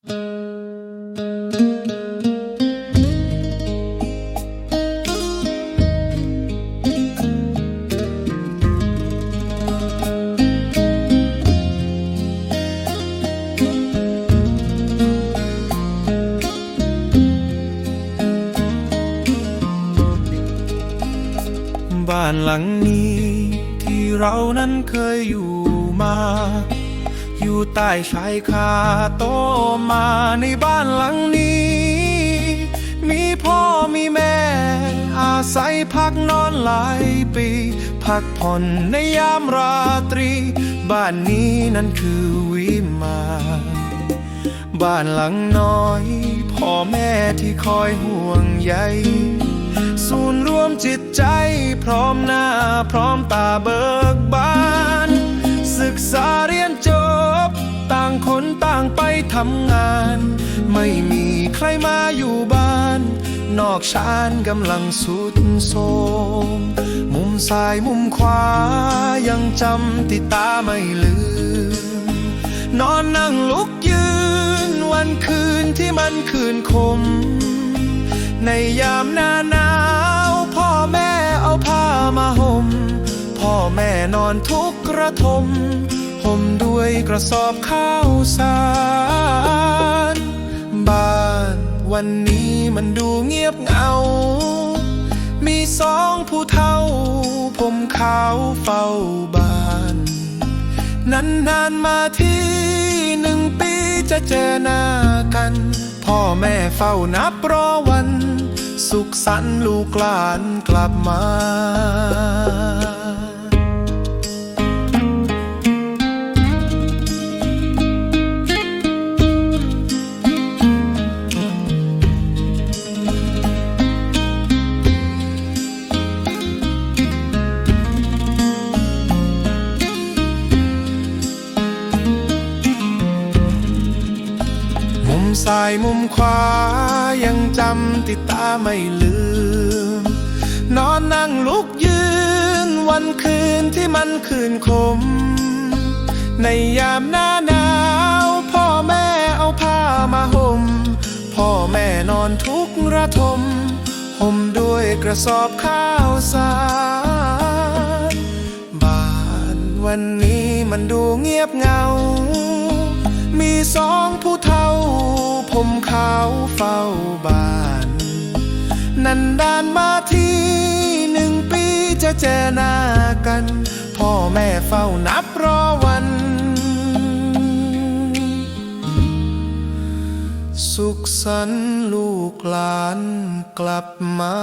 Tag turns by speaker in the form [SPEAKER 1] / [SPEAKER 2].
[SPEAKER 1] บ้านหลังนี้ที่เรานั้นเคยอยู่มา อยู่ใต้ชายคาโตมาในบ้านหลังนี้ มีพ่อมีแม่ อาศัยพักนอนหลายปี พักผ่อนในยามราตรี บ้านนี้นั้นคือวิมานบ้านหลังน้อย พ่อแม่ที่คอยห่วงใยศูนย์รวมจิตใจพร้อมหน้าพร้อมตาเบิกบานำงาน ไม่มีใครมาอยู่บ้าน นอกชานกำลังสุดโทมมุมซ้ายมุมขวา ยังจำติดตาไม่ลืม นอนนั่งลุกยืน วันคืนที่มันคืนคม ในยามหน้าหนาวพ่อแม่เอาผ้ามาห่มพ่อแม่นอนทุกข์ระทม มด้วยกระสอบข้าวสาร บ้านวันนี้มันดูเงียบเหงา มีสองผู้เฒ่า ผมขาวเฝ้าบ้าน นานๆมาที่หนึ่งปีจะเจอหน้ากัน พ่อแม่เฝ้านับรอวัน สุขสันต์ลูกหลานกลับมา ซ้ายมุมขวา ยังจำติดตาไม่ลืม นอนนั่งลุกยืน วันคืนที่มันคืนคม ในยามหน้าหนาว พ่อแม่เอาผ้ามาห่ม พ่อแม่นอนทุกระทมห่มด้วยกระสอบข้าวสารบ้านวันนี้มันดูเงียบเงา มีสองผู้ เฝ้าบ้าน นันดานมาทีหนึ่งปีจะเจอหน้ากัน พ่อแม่เฝ้านับรอวัน สุขสันต์ลูกหลานกลับมา